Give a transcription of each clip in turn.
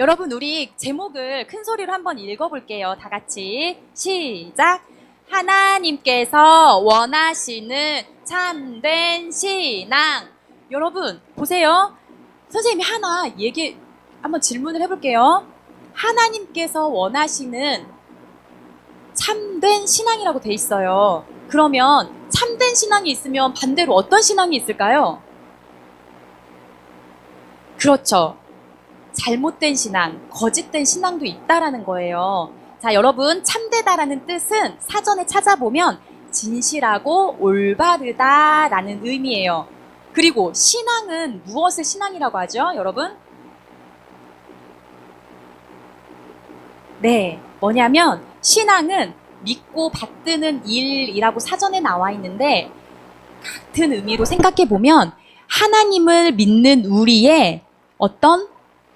여러분 우리 제목을 큰 소리로 한번 읽어볼게요. 다 같이 시작. 하나님께서 원하시는 참된 신앙. 여러분 보세요. 선생님이 하나 얘기 한번 질문을 해볼게요. 하나님께서 원하시는 참된 신앙이라고 돼 있어요. 그러면 참된 신앙이 있으면 반대로 어떤 신앙이 있을까요? 그렇죠. 잘못된 신앙, 거짓된 신앙도 있다라는 거예요. 자, 여러분, 참되다라는 뜻은 사전에 찾아보면 진실하고 올바르다라는 의미예요. 그리고 신앙은 무엇을 신앙이라고 하죠, 여러분? 네, 뭐냐면 신앙은 믿고 받드는 일이라고 사전에 나와 있는데 같은 의미로 생각해 보면 하나님을 믿는 우리의 어떤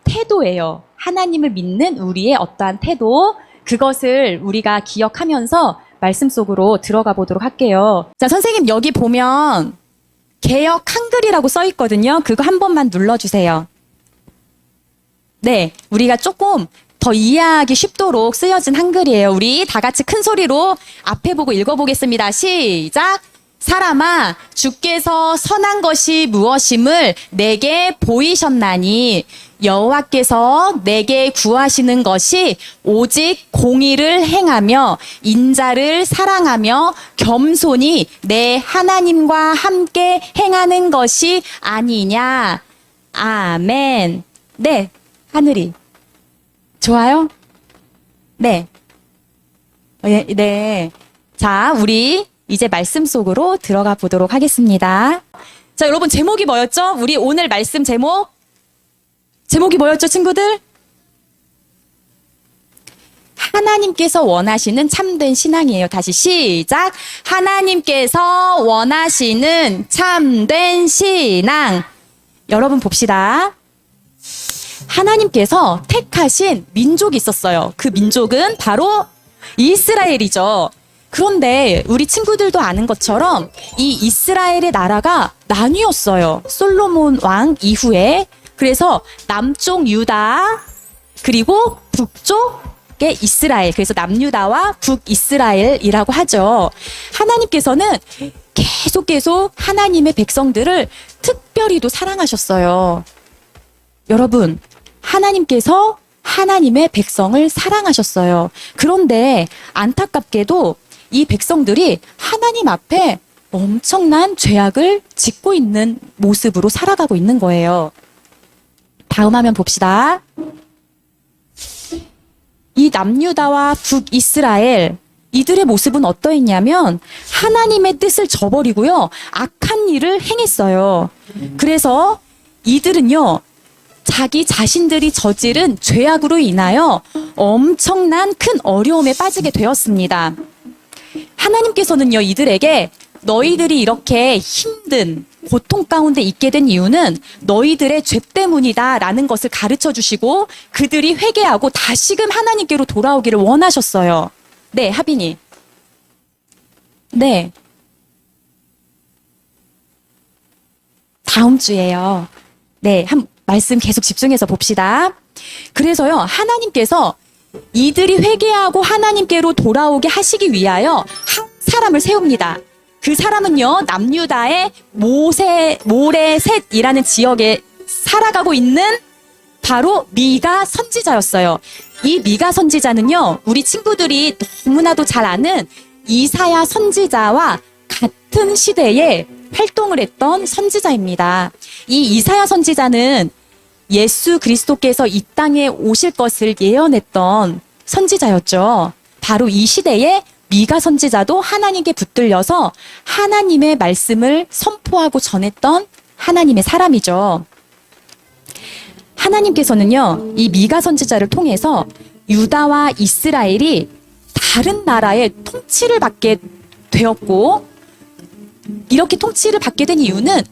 태도예요. 하나님을 믿는 우리의 어떠한 태도, 그것을 우리가 기억하면서 말씀 속으로 들어가 보도록 할게요. 자, 선생님 여기 보면 개혁 한글이라고 써 있거든요. 그거 한 번만 눌러주세요. 네, 우리가 조금 더 이해하기 쉽도록 쓰여진 한글이에요. 우리 다 같이 큰 소리로 앞에 보고 읽어보겠습니다. 시작! 사람아, 주께서 선한 것이 무엇임을 내게 보이셨나니 여호와께서 내게 구하시는 것이 오직 공의를 행하며 인자를 사랑하며 겸손히 내 하나님과 함께 행하는 것이 아니냐. 아멘. 네, 하늘이. 좋아요? 네. 어, 예, 네. 자, 우리 이제 말씀 속으로 들어가 보도록 하겠습니다. 자, 여러분 제목이 뭐였죠? 우리 오늘 말씀 제목 제목이 뭐였죠, 친구들? 하나님께서 원하시는 참된 신앙이에요. 다시 시작. 하나님께서 원하시는 참된 신앙. 여러분 봅시다. 하나님께서 택하신 민족이 있었어요. 그 민족은 바로 이스라엘이죠. 그런데 우리 친구들도 아는 것처럼 이 이스라엘의 나라가 나뉘었어요. 솔로몬 왕 이후에. 그래서 남쪽 유다 그리고 북쪽의 이스라엘. 그래서 남유다와 북이스라엘이라고 하죠. 하나님께서는 계속 계속 하나님의 백성들을 특별히도 사랑하셨어요. 여러분, 하나님께서 하나님의 백성을 사랑하셨어요. 그런데 안타깝게도 이 백성들이 하나님 앞에 엄청난 죄악을 짓고 있는 모습으로 살아가고 있는 거예요. 다음 화면 봅시다. 이 남유다와 북이스라엘 이들의 모습은 어떠했냐면 하나님의 뜻을 저버리고요. 악한 일을 행했어요. 그래서 이들은요. 자기 자신들이 저지른 죄악으로 인하여 엄청난 큰 어려움에 빠지게 되었습니다. 하나님께서는요, 이들에게 너희들이 이렇게 힘든 고통 가운데 있게 된 이유는 너희들의 죄 때문이다 라는 것을 가르쳐 주시고 그들이 회개하고 다시금 하나님께로 돌아오기를 원하셨어요. 네, 하빈이. 네. 다음 주에요. 네, 한 말씀 계속 집중해서 봅시다. 그래서요, 하나님께서 이들이 회개하고 하나님께로 돌아오게 하시기 위하여 한 사람을 세웁니다. 그 사람은요, 남유다의 모세, 모레셋이라는 지역에 살아가고 있는 바로 미가 선지자였어요. 이 미가 선지자는요, 우리 친구들이 너무나도 잘 아는 이사야 선지자와 같은 시대에 활동을 했던 선지자입니다. 이 이사야 선지자는 예수 그리스도께서 이 땅에 오실 것을 예언했던 선지자였죠. 바로 이 시대에 미가 선지자도 하나님께 붙들려서 하나님의 말씀을 선포하고 전했던 하나님의 사람이죠. 하나님께서는요, 이 미가 선지자를 통해서 유다와 이스라엘이 다른 나라의 통치를 받게 되었고, 이렇게 통치를 받게 된 이유는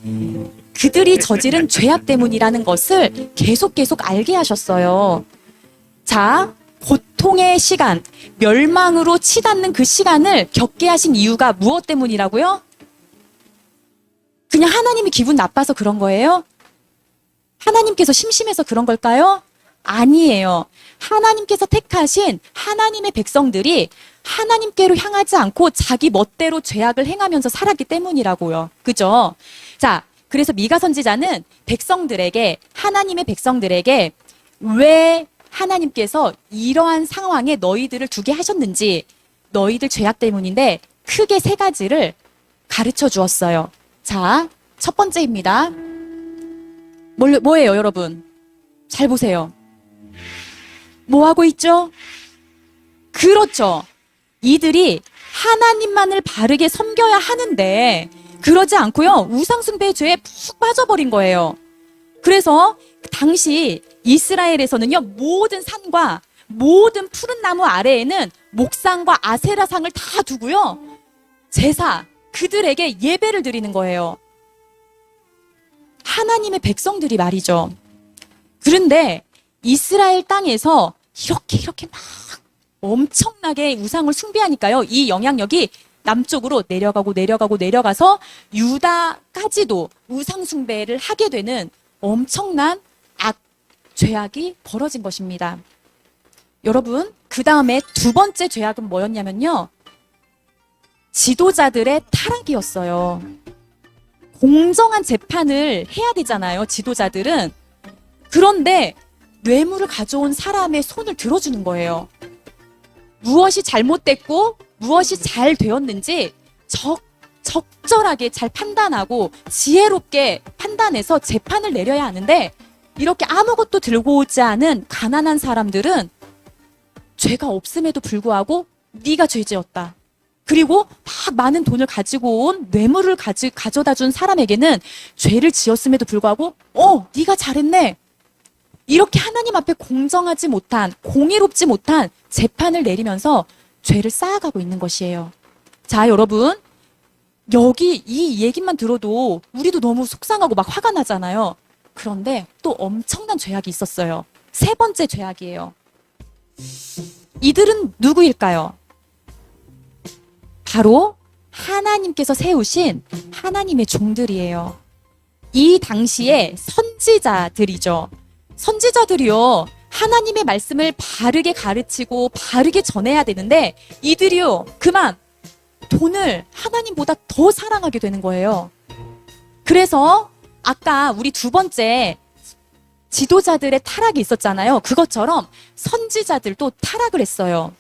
그들이 저지른 죄악 때문이라는 것을 계속 계속 알게 하셨어요. 자, 고통의 시간, 멸망으로 치닫는 그 시간을 겪게 하신 이유가 무엇 때문이라고요? 그냥 하나님이 기분 나빠서 그런 거예요? 하나님께서 심심해서 그런 걸까요? 아니에요. 하나님께서 택하신 하나님의 백성들이 하나님께로 향하지 않고 자기 멋대로 죄악을 행하면서 살았기 때문이라고요. 그죠? 자, 그래서 미가 선지자는 백성들에게, 하나님의 백성들에게 왜 하나님께서 이러한 상황에 너희들을 두게 하셨는지, 너희들 죄악 때문인데 크게 세 가지를 가르쳐 주었어요. 자, 첫 번째입니다. 뭘, 뭐예요, 여러분? 잘 보세요. 뭐 하고 있죠? 그렇죠. 이들이 하나님만을 바르게 섬겨야 하는데 그러지 않고요. 우상숭배의 죄에 푹 빠져버린 거예요. 그래서 당시 이스라엘에서는요. 모든 산과 모든 푸른 나무 아래에는 목상과 아세라상을 다 두고요. 제사 그들에게 예배를 드리는 거예요. 하나님의 백성들이 말이죠. 그런데 이스라엘 땅에서 이렇게 이렇게 막 엄청나게 우상을 숭배하니까요. 이 영향력이 남쪽으로 내려가고 내려가고 내려가서 유다까지도 우상 숭배를 하게 되는 엄청난 악 죄악이 벌어진 것입니다. 여러분, 그 다음에 두 번째 죄악은 뭐였냐면요. 지도자들의 타락이었어요. 공정한 재판을 해야 되잖아요, 지도자들은. 그런데 뇌물을 가져온 사람의 손을 들어주는 거예요. 무엇이 잘못됐고 무엇이 잘 되었는지 적, 적절하게 잘 판단하고 지혜롭게 판단해서 재판을 내려야 하는데 이렇게 아무것도 들고 오지 않은 가난한 사람들은 죄가 없음에도 불구하고 네가 죄지었다. 그리고 막 많은 돈을 가지고 온 뇌물을 가지, 가져다 준 사람에게는 죄를 지었음에도 불구하고 어 네가 잘했네 이렇게 하나님 앞에 공정하지 못한, 공의롭지 못한 재판을 내리면서 죄를 쌓아가고 있는 것이에요. 자, 여러분. 여기 이 얘기만 들어도 우리도 너무 속상하고 막 화가 나잖아요. 그런데 또 엄청난 죄악이 있었어요. 세 번째 죄악이에요. 이들은 누구일까요? 바로 하나님께서 세우신 하나님의 종들이에요. 이 당시에 선지자들이죠. 선지자들이요. 하나님의 말씀을 바르게 가르치고 바르게 전해야 되는데 이들이요. 그만 돈을 하나님보다 더 사랑하게 되는 거예요. 그래서 아까 우리 두 번째 지도자들의 타락이 있었잖아요. 그것처럼 선지자들도 타락을 했어요.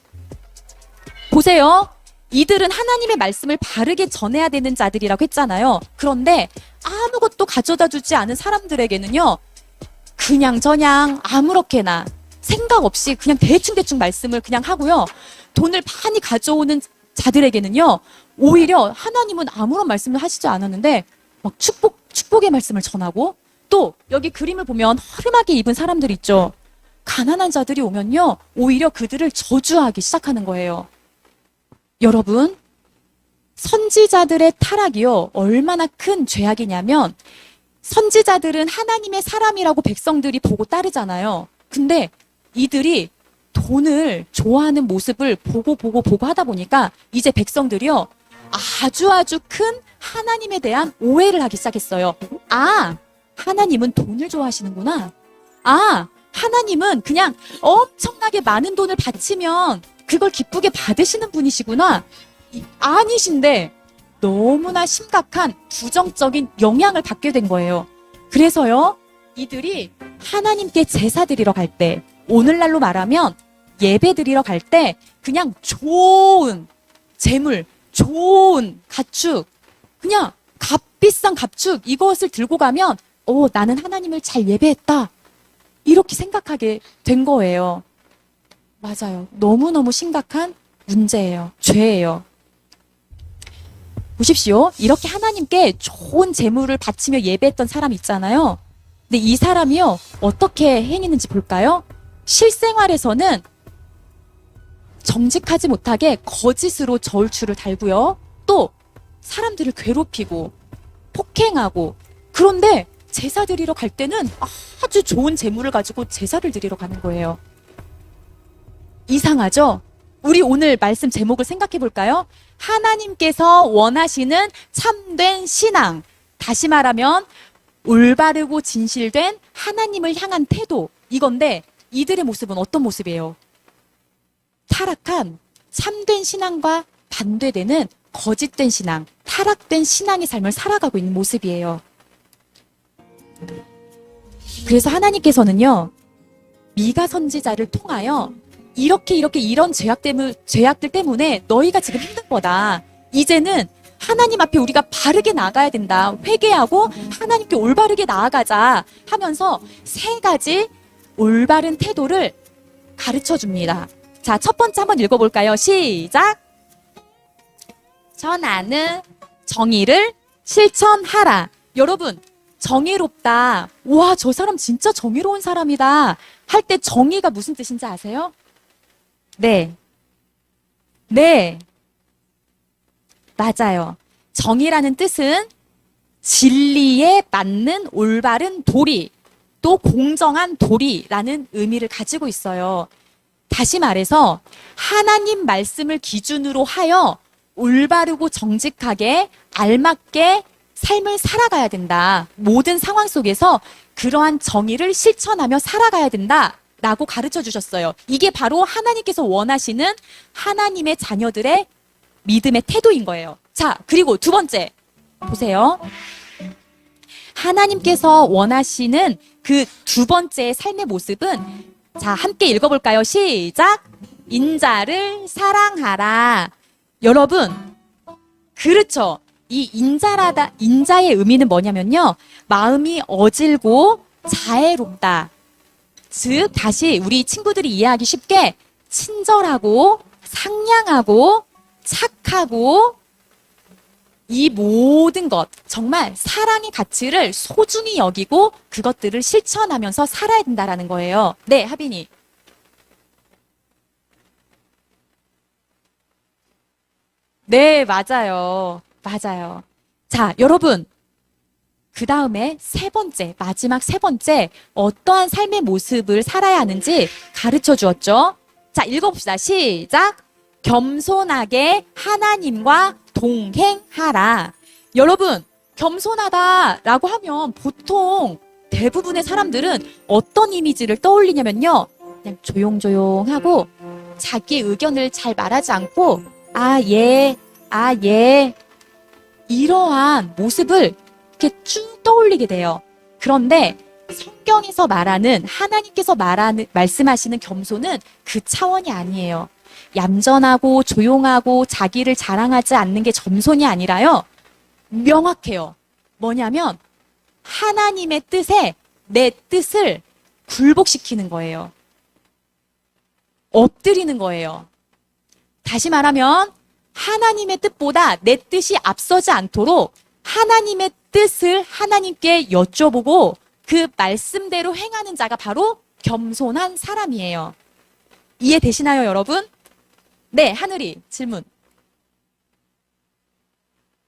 보세요. 이들은 하나님의 말씀을 바르게 전해야 되는 자들이라고 했잖아요. 그런데 아무것도 가져다 주지 않은 사람들에게는요. 그냥 저냥 아무렇게나 생각 없이 그냥 대충대충 말씀을 그냥 하고요. 돈을 많이 가져오는 자들에게는요. 오히려 하나님은 아무런 말씀을 하시지 않았는데 막 축복 축복의 말씀을 전하고 또 여기 그림을 보면 허름하게 입은 사람들 있죠. 가난한 자들이 오면요. 오히려 그들을 저주하기 시작하는 거예요. 여러분, 선지자들의 타락이요. 얼마나 큰 죄악이냐면 선지자들은 하나님의 사람이라고 백성들이 보고 따르잖아요. 근데 이들이 돈을 좋아하는 모습을 보고 보고 보고 하다 보니까 이제 백성들이요. 아주 아주 큰 하나님에 대한 오해를 하기 시작했어요. 아, 하나님은 돈을 좋아하시는구나. 아, 하나님은 그냥 엄청나게 많은 돈을 바치면 그걸 기쁘게 받으시는 분이시구나. 이- 아니신데 너무나 심각한 부정적인 영향을 받게 된 거예요. 그래서요, 이들이 하나님께 제사 드리러 갈 때, 오늘날로 말하면 예배 드리러 갈 때, 그냥 좋은 재물, 좋은 가축, 그냥 값비싼 가축, 이것을 들고 가면, 오, 나는 하나님을 잘 예배했다. 이렇게 생각하게 된 거예요. 맞아요. 너무너무 심각한 문제예요. 죄예요. 보십시오. 이렇게 하나님께 좋은 재물을 바치며 예배했던 사람 있잖아요. 근데 이 사람이요, 어떻게 행했는지 볼까요? 실생활에서는 정직하지 못하게 거짓으로 저울추를 달고요. 또 사람들을 괴롭히고 폭행하고 그런데 제사 드리러 갈 때는 아주 좋은 재물을 가지고 제사를 드리러 가는 거예요. 이상하죠? 우리 오늘 말씀 제목을 생각해 볼까요? 하나님께서 원하시는 참된 신앙. 다시 말하면 올바르고 진실된 하나님을 향한 태도. 이건데 이들의 모습은 어떤 모습이에요? 타락한 참된 신앙과 반대되는 거짓된 신앙, 타락된 신앙의 삶을 살아가고 있는 모습이에요. 그래서 하나님께서는요, 미가 선지자를 통하여 이렇게 이렇게 이런 죄악 때문, 죄악들 때문에 너희가 지금 힘든 거다. 이제는 하나님 앞에 우리가 바르게 나가야 된다. 회개하고 하나님께 올바르게 나아가자 하면서 세 가지 올바른 태도를 가르쳐 줍니다. 자, 첫 번째 한번 읽어볼까요? 시작! 전하는 정의를 실천하라. 여러분, 정의롭다. 와, 저 사람 진짜 정의로운 사람이다. 할 때 정의가 무슨 뜻인지 아세요? 네. 네. 맞아요. 정의라는 뜻은 진리에 맞는 올바른 도리, 또 공정한 도리라는 의미를 가지고 있어요. 다시 말해서 하나님 말씀을 기준으로 하여 올바르고 정직하게 알맞게 삶을 살아가야 된다. 모든 상황 속에서 그러한 정의를 실천하며 살아가야 된다. 라고 가르쳐 주셨어요. 이게 바로 하나님께서 원하시는 하나님의 자녀들의 믿음의 태도인 거예요. 자, 그리고 두 번째. 보세요. 하나님께서 원하시는 그 두 번째 삶의 모습은 자, 함께 읽어볼까요? 시작! 인자를 사랑하라. 여러분, 그렇죠. 이 인자라다, 인자의 의미는 뭐냐면요. 마음이 어질고 자애롭다. 즉, 다시 우리 친구들이 이해하기 쉽게 친절하고 상냥하고 착하고 이 모든 것, 정말 사랑의 가치를 소중히 여기고 그것들을 실천하면서 살아야 된다라는 거예요. 네, 하빈이. 네, 맞아요. 맞아요. 자, 여러분. 그 다음에 세 번째, 마지막 세 번째, 어떠한 삶의 모습을 살아야 하는지 가르쳐 주었죠. 자, 읽어봅시다. 시작. 겸손하게 하나님과 동행하라. 여러분, 겸손하다라고 하면 보통 대부분의 사람들은 어떤 이미지를 떠올리냐면요. 그냥 조용조용하고 자기의 의견을 잘 말하지 않고 아, 예, 아, 예. 이러한 모습을 이렇게 쭉 떠올리게 돼요. 그런데 성경에서 말하는 하나님께서 말하는 말씀하시는 겸손은 그 차원이 아니에요. 얌전하고 조용하고 자기를 자랑하지 않는 게 겸손이 아니라요. 명확해요. 뭐냐면 하나님의 뜻에 내 뜻을 굴복시키는 거예요. 엎드리는 거예요. 다시 말하면 하나님의 뜻보다 내 뜻이 앞서지 않도록 하나님의 뜻을 하나님께 여쭤보고 그 말씀대로 행하는 자가 바로 겸손한 사람이에요. 이해되시나요, 여러분? 네, 하늘이 질문.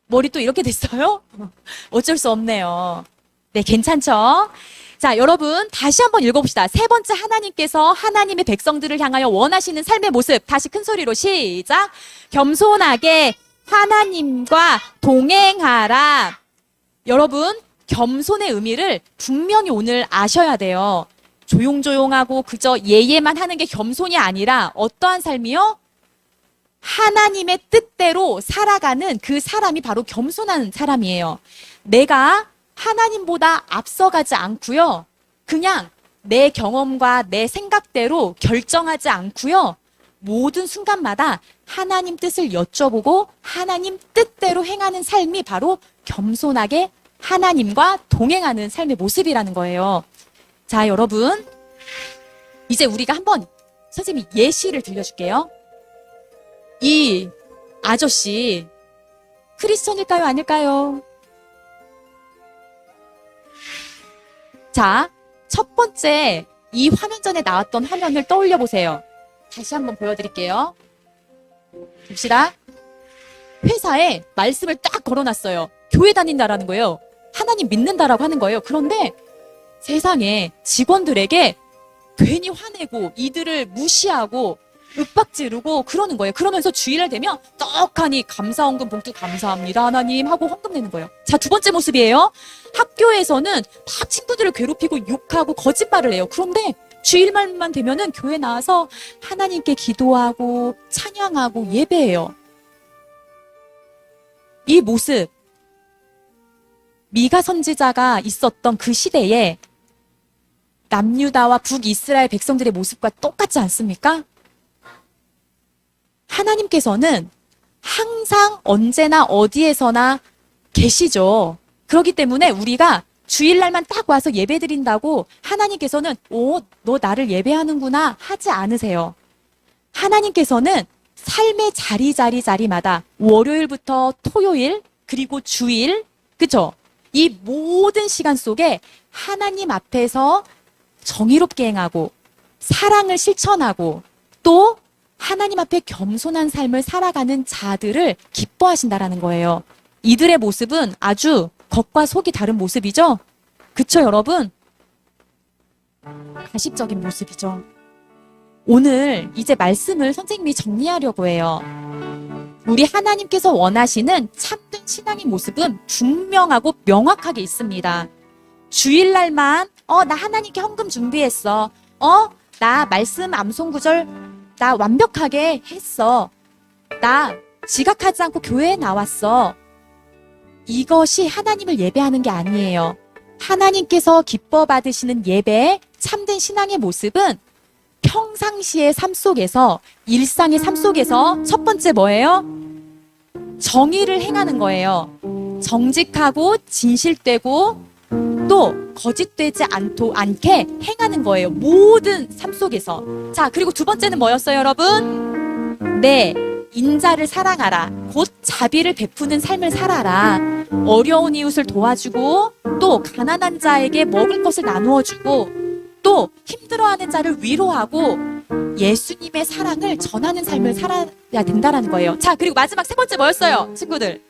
머리 또 이렇게 됐어요? 어쩔 수 없네요. 네, 괜찮죠? 자, 여러분, 다시 한번 읽어봅시다. 세 번째 하나님께서 하나님의 백성들을 향하여 원하시는 삶의 모습. 다시 큰 소리로 시작. 겸손하게 하나님과 동행하라. 여러분, 겸손의 의미를 분명히 오늘 아셔야 돼요. 조용조용하고 그저 예예만 하는 게 겸손이 아니라 어떠한 삶이요? 하나님의 뜻대로 살아가는 그 사람이 바로 겸손한 사람이에요. 내가 하나님보다 앞서가지 않고요. 그냥 내 경험과 내 생각대로 결정하지 않고요. 모든 순간마다 하나님 뜻을 여쭤보고 하나님 뜻대로 행하는 삶이 바로 겸손하게 하나님과 동행하는 삶의 모습이라는 거예요. 자, 여러분. 이제 우리가 한번 선생님이 예시를 들려줄게요. 이 아저씨 크리스천일까요? 아닐까요? 자, 첫 번째 이 화면 전에 나왔던 화면을 떠올려 보세요. 다시 한번 보여드릴게요. 봅시다. 회사에 말씀을 딱 걸어놨어요. 교회 다닌다라는 거예요. 하나님 믿는다라고 하는 거예요. 그런데 세상에 직원들에게 괜히 화내고 이들을 무시하고 윽박지르고 그러는 거예요. 그러면서 주일날 되면 떡하니 감사원금 봉투 감사합니다 하나님 하고 헌금 내는 거예요. 자, 두 번째 모습이에요. 학교에서는 막 친구들을 괴롭히고 욕하고 거짓말을 해요. 그런데 주일말만 되면은 교회 나와서 하나님께 기도하고 찬양하고 예배해요. 이 모습, 미가 선지자가 있었던 그 시대에 남유다와 북이스라엘 백성들의 모습과 똑같지 않습니까? 하나님께서는 항상 언제나 어디에서나 계시죠. 그렇기 때문에 우리가 주일날만 딱 와서 예배 드린다고 하나님께서는 오, 너 나를 예배하는구나 하지 않으세요. 하나님께서는 삶의 자리 자리 자리마다 월요일부터 토요일 그리고 주일 그쵸? 이 모든 시간 속에 하나님 앞에서 정의롭게 행하고 사랑을 실천하고 또 하나님 앞에 겸손한 삶을 살아가는 자들을 기뻐하신다라는 거예요. 이들의 모습은 아주 겉과 속이 다른 모습이죠? 그쵸, 여러분? 가식적인 모습이죠. 오늘 이제 말씀을 선생님이 정리하려고 해요. 우리 하나님께서 원하시는 참된 신앙의 모습은 분명하고 명확하게 있습니다. 주일날만, 어, 나 하나님께 헌금 준비했어. 어, 나 말씀 암송 구절 나 완벽하게 했어. 나 지각하지 않고 교회에 나왔어. 이것이 하나님을 예배하는 게 아니에요. 하나님께서 기뻐 받으시는 예배의 참된 신앙의 모습은 평상시의 삶 속에서, 일상의 삶 속에서 첫 번째 뭐예요? 정의를 행하는 거예요. 정직하고 진실되고 또 거짓되지 않도 않게 행하는 거예요. 모든 삶 속에서. 자, 그리고 두 번째는 뭐였어요, 여러분? 네, 인자를 사랑하라. 곧 자비를 베푸는 삶을 살아라. 어려운 이웃을 도와주고 또 가난한 자에게 먹을 것을 나누어 주고 또 힘들어하는 자를 위로하고 예수님의 사랑을 전하는 삶을 살아야 된다라는 거예요. 자, 그리고 마지막 세 번째 뭐였어요, 친구들?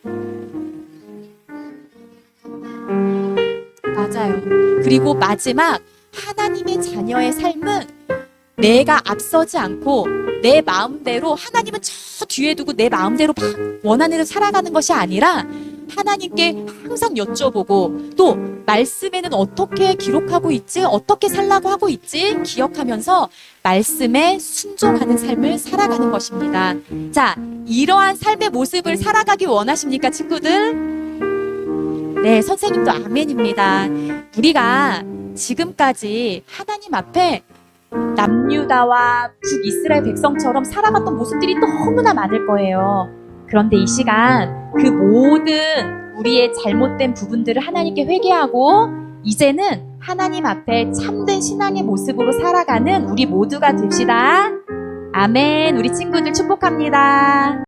맞아요. 그리고 마지막 하나님의 자녀의 삶은 내가 앞서지 않고 내 마음대로 하나님은 저 뒤에 두고 내 마음대로 막 원하는 대로 살아가는 것이 아니라 하나님께 항상 여쭤보고 또 말씀에는 어떻게 기록하고 있지 어떻게 살라고 하고 있지 기억하면서 말씀에 순종하는 삶을 살아가는 것입니다. 자, 이러한 삶의 모습을 살아가기 원하십니까, 친구들? 네, 선생님도 아멘입니다. 우리가 지금까지 하나님 앞에 남유다와 북이스라엘 백성처럼 살아갔던 모습들이 너무나 많을 거예요. 그런데 이 시간 그 모든 우리의 잘못된 부분들을 하나님께 회개하고 이제는 하나님 앞에 참된 신앙의 모습으로 살아가는 우리 모두가 됩시다. 아멘. 우리 친구들 축복합니다.